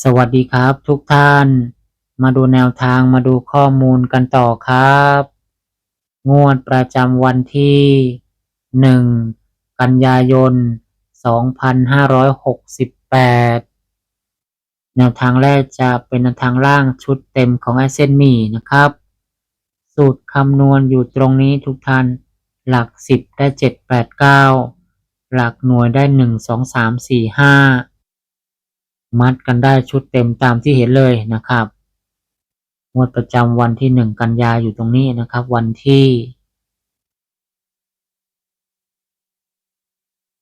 สวัสดีครับทุกท่าน มาดูแนวทางมาดูข้อมูลกันต่อครับ งวดประจำวันที่ 1 กันยายน 2568 แนวทางแรกจะเป็นแนวทางล่างชุดเต็มของ a อเซนมีนะครับ สูตรคำนวณอยู่ตรงนี้ทุกท่าน หลัก 10 ได้ 7 8 9 หลักหน่วยได้ 1 2 3 4 5 มัดกันได้ชุดเต็มตามที่เห็นเลยนะครับงวดประจำวันที่หนึ่งกันยาอยู่ตรงนี้นะครับ วันที่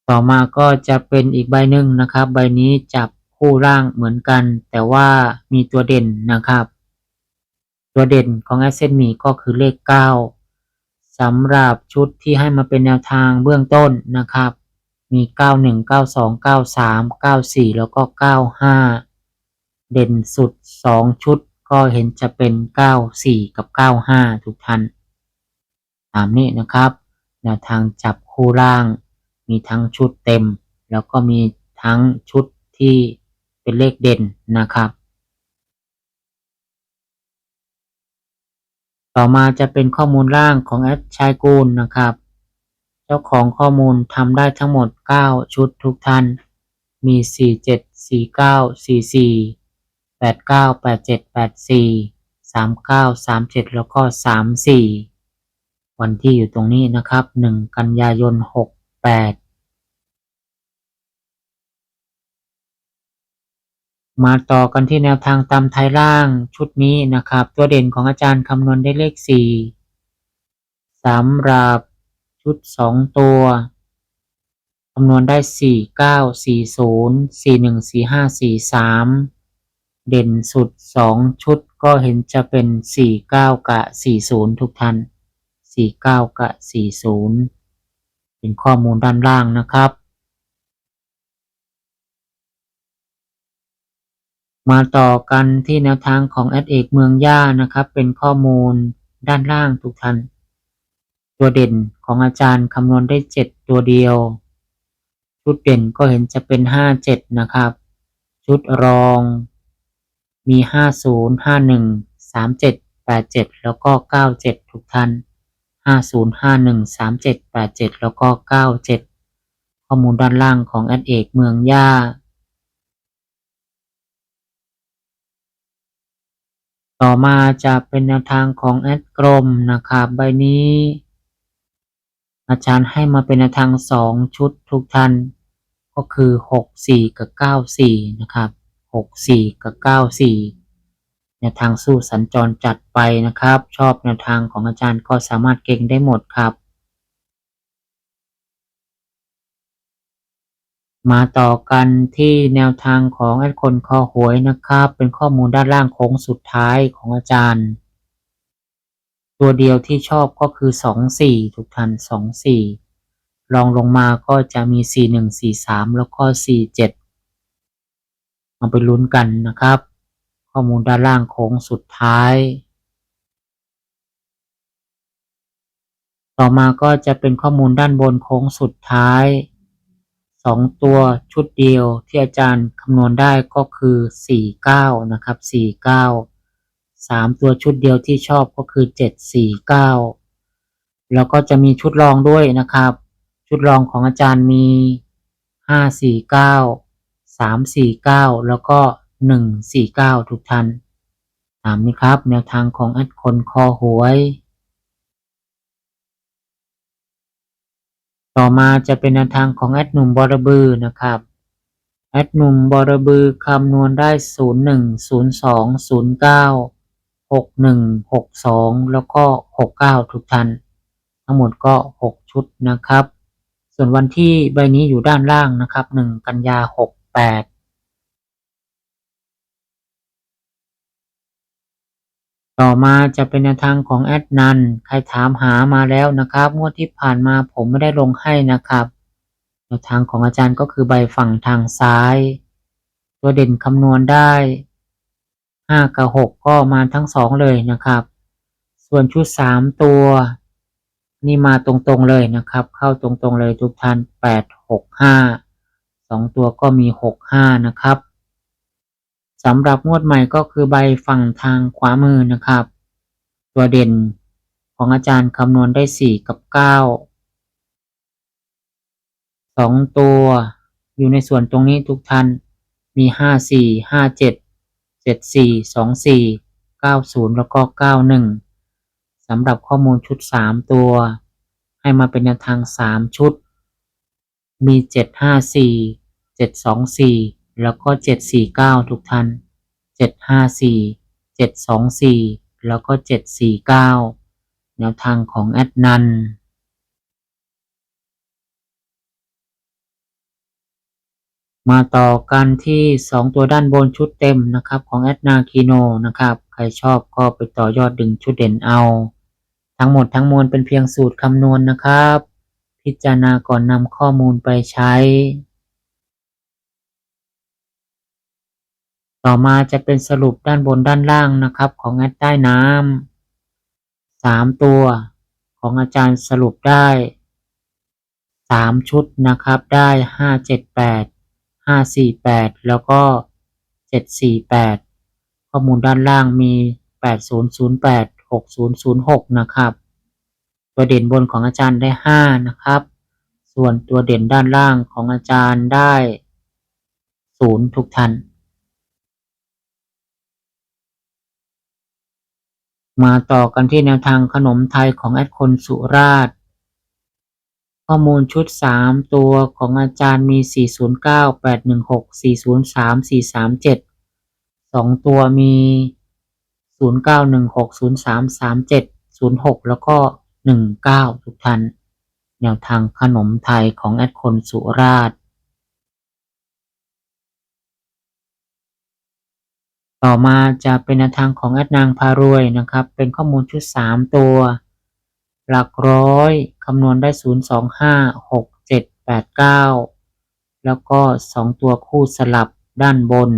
ต่อมาก็จะเป็นอีกใบหนึ่งนะครับ ใบนี้จับคู่ร่างเหมือนกัน แต่ว่ามีตัวเด่นนะครับ ตัวเด่นของแอสเซนมีก็คือเลข 9สำหรับชุดที่ให้มาเป็นแนวทางเบื้องต้นนะครับ มี 91 92 93 94 แล้วก็ 95 เด่นสุด 2 ชุดก็เห็นจะเป็น 94 กับ 95 ทุกท่านตามนี้นะครับแนวทางจับคู่ล่าง มีทั้งชุดเต็ม แล้วก็มีทั้งชุดที่เป็นเลขเด่นนะครับ ต่อมาจะเป็นข้อมูลล่างของแอดชายกูลนะครับ จ้าของข้อมูลทำได้ทั้งหมด 9 ชุดทุกท่าน มี 47 49 44 89 87 84 39 37 แล้วก็ 34 วันที่อยู่ตรงนี้นะครับ 1 กันยายน 68 มาต่อกันที่แนวทางตามไทยล่างชุดนี้นะครับ ตัวเด่นของอาจารย์คำนวณได้เลข 4สำหรับ ชุด2ตัวคำนวณได้4 9 4 0 4 1 4 5 4 3เด่นสุด2ชุดก็เห็นจะเป็น4 9กับ40ทุกท่าน4 9กับ40เป็นข้อมูลด้านล่างนะครับมาต่อกันที่แนวทางของแอดเอกเมืองย่านะครับ เป็นข้อมูลด้านล่างทุกท่าน ตัวเด่นของอาจารย์คำนวณได้ 7 ตัวเดียว ชุดเด่นก็เห็นจะเป็น 5 7 นะครับ ชุดรองมี 50 51 37 87 แล้วก็ 97 ทุกท่าน 50 51 37 87 แล้วก็ 97 ข้อมูลด้านล่างของแอดเอกเมืองย่าต่อมาจะเป็นแนวทางของแอดกรมนะครับ ใบนี้ อาจารย์ให้มาเป็นแนวทางสองชุดทุกท่าน ก็คือหกสี่กับเก้าสี่นะครับหกสี่กับเก้าสี่แนวทางสู้สัญจรจัดไปนะครับ ชอบแนวทางของอาจารย์ก็สามารถเก่งได้หมดครับ มาต่อกันที่แนวทางของแอดคนคอหวยนะครับ เป็นข้อมูลด้านล่างโค้งสุดท้ายของอาจารย์ ตัวเดียวที่ชอบก็คือสองสี่ทุกท่านสองสี่ลองลงมาก็จะมีสี่หนึ่งสี่สามแล้วก็สี่เจ็ดมาไปลุ้นกันนะครับ ข้อมูลด้านล่างโค้งสุดท้าย ต่อมาก็จะเป็นข้อมูลด้านบนโค้งสุดท้ายสองตัวชุดเดียวที่อาจารย์คำนวณได้ก็คือสี่เก้านะครับสี่เก้า สามตัวชุดเดียวที่ชอบก็คือเจ็ดสี่เก้าแล้วก็จะมีชุดรองด้วยนะครับ ชุดรองของอาจารย์มีห้าสี่เก้าสามสี่เก้าแล้วก็หนึ่งสี่เก้าทุกท่านตามนี้ครับ แนวทางของแอดคนคอหวย ต่อมาจะเป็นแนวทางของแอดหนุ่มบอระบือนะครับแอดหนุ่มบอระบือคำนวณได้ 0 1 0 2 0 9 6 1 6 2 แล้วก็ 69 ทุกท่าน ทั้งหมดก็ 6 ชุดนะครับ ส่วนวันที่ใบนี้อยู่ด้านล่างนะครับหนึ่งกันยาหกแปดต่อมาจะเป็นแนวทางของแอดนัน ใครถามหามาแล้วนะครับ งวดที่ผ่านมาผมไม่ได้ลงให้นะครับ แนวทางของอาจารย์ก็คือใบฝั่งทางซ้าย ตัวเด่นคำนวณได้ ห้ากับหกก็มาทั้งสองเลยนะครับ ส่วนชุดสามตัว นี่มาตรงๆเลยนะครับ เข้าตรงๆเลยทุกท่านแปดหกห้าสองตัวก็มีหกห้านะครับสำหรับงวดใหม่ก็คือใบฝั่งทางขวามือนะครับ ตัวเด่นของอาจารย์คำนวณได้สี่กับเก้าสองตัวอยู่ในส่วนตรงนี้ทุกท่านมีห้าสี่ห้าเจ็ด เจ็ดสี่สองสี่เก้าศูนย์แล้วก็เก้าหนึ่งสำหรับข้อมูลชุดสามตัว ให้มาเป็นแนวทางสามชุด มีเจ็ดห้าสี่เจ็ดสองสี่แล้วก็เจ็ดสี่เก้าทุกท่านเจ็ดห้าสี่เจ็ดสองสี่แล้วก็เจ็ดสี่เก้าแนวทางของแอดนัน มาต่อกันที่สองตัวด้านบนชุดเต็มนะครับของแอดนาคีโนนะครับ ใครชอบก็ไปต่อยอดดึงชุดเด่นเอา ทั้งหมดทั้งมวลเป็นเพียงสูตรคำนวณนะครับ พิจารณาก่อนนำข้อมูลไปใช้ ต่อมาจะเป็นสรุปด้านบนด้านล่างนะครับของแอดใต้น้ำสามตัวของอาจารย์สรุปได้สามชุดนะครับได้ห้าเจ็ดแปด ห้าสี่แปดแล้วก็เจ็ดสี่แปดข้อมูลด้านล่างมีแปดศูนย์ศูนย์แปดหกศูนย์ศูนย์หกนะครับตัวเด่นบนของอาจารย์ได้ห้านะครับ ส่วนตัวเด่นด้านล่างของอาจารย์ได้ศูนย์ทุกท่านมาต่อกันที่แนวทางขนมไทยของแอดคนสุราษฎร์ ข้อมูลชุด 3 ตัวของอาจารย์มี 409 816 403 437 2 ตัวมี 0916 0337 06 แล้วก็ 19 ทุกท่าน แนวทางขนมไทยของแอดคนสุราษฎร์ต่อมาจะเป็นแนวทางของแอดนางพารวยนะครับ เป็นข้อมูลชุด 3 ตัว หลักร้อยคำนวณได้ 0 2 5 6 7 8 9 แล้วก็ 2 ตัวคู่สลับด้านบน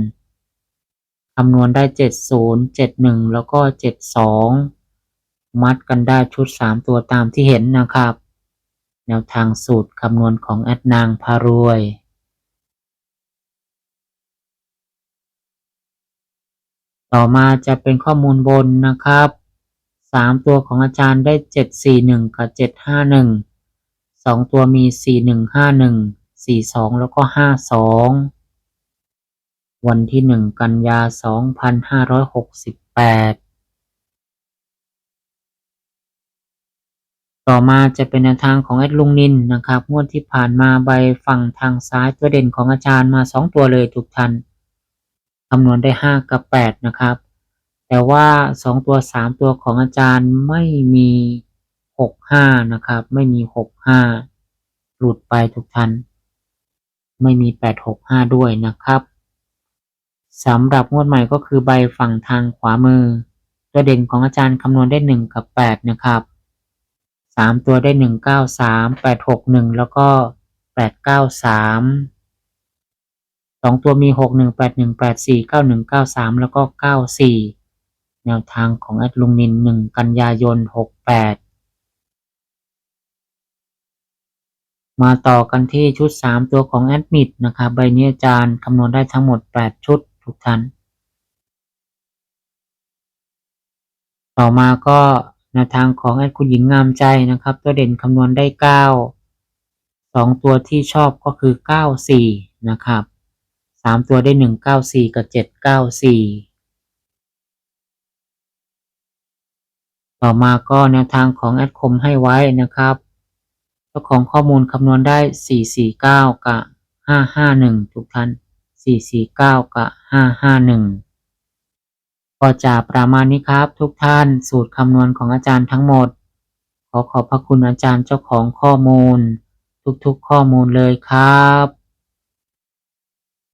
คำนวณได้ 70 71 แล้วก็ 72 มัดกันได้ชุด 3 ตัวตามที่เห็นนะครับ แนวทางสูตรคำนวณของแอดนางพารวยต่อมาจะเป็นข้อมูลบนนะครับ สามตัวของอาจารย์ได้เจ็ดสี่หนึ่งกับเจ็ดห้าหนึ่งสองตัวมีสี่หนึ่งห้าหนึ่งสี่สองแล้วก็ห้าสองวันที่หนึ่งกันยาสองพันห้าร้อยหกสิบแปดต่อมาจะเป็นแนวทางของแอดลุงนินนะครับ งวดที่ผ่านมาใบฝั่งทางซ้ายตัวเด่นของอาจารย์มาสองตัวเลยทุกท่านคำนวณได้ห้ากับแปดนะครับ แต่ว่าสองตัวสามตัวของอาจารย์ไม่มีหกห้านะครับ ไม่มีหกห้าหลุดไปทุกท่านไม่มีแปดหกห้าด้วยนะครับสำหรับงวดใหม่ก็คือใบฝั่งทางขวามือ ตัวเด่นของอาจารย์คำนวณได้หนึ่งกับแปดนะครับสามตัวได้หนึ่งเก้าสามแปดหกหนึ่งแล้วก็แปดเก้าสามสองตัวมีหกหนึ่งแปดหนึ่งแปดสี่เก้าหนึ่งเก้าสามแล้วก็เก้าสี่ แนวทางของแอดลุงนินหนึ่งกันยายนหกแปดมาต่อกันที่ชุดสามตัวของแอดมิดนะครับใบนี้อาจารย์คำนวณได้ทั้งหมดแปดชุดทุกท่านต่อมาก็แนวทางของแอดคุณหญิงงามใจนะครับ ตัวเด่นคำนวณได้เก้าสองตัวที่ชอบก็คือเก้าสี่นะครับสามตัวได้หนึ่งเก้าสี่กับเจ็ดเก้าสี่ ต่อมาก็แนวทางของแอดคมให้ไว้นะครับเจ้าของข้อมูลคำนวณได้สี่สี่เก้ากับห้าห้าหนึ่งทุกท่านสี่สี่เก้ากับห้าห้าหนึ่งก็จะประมาณนี้ครับทุกท่านสูตรคำนวณของอาจารย์ทั้งหมด ขอขอบพระคุณอาจารย์เจ้าของข้อมูล ทุกๆข้อมูลเลยครับ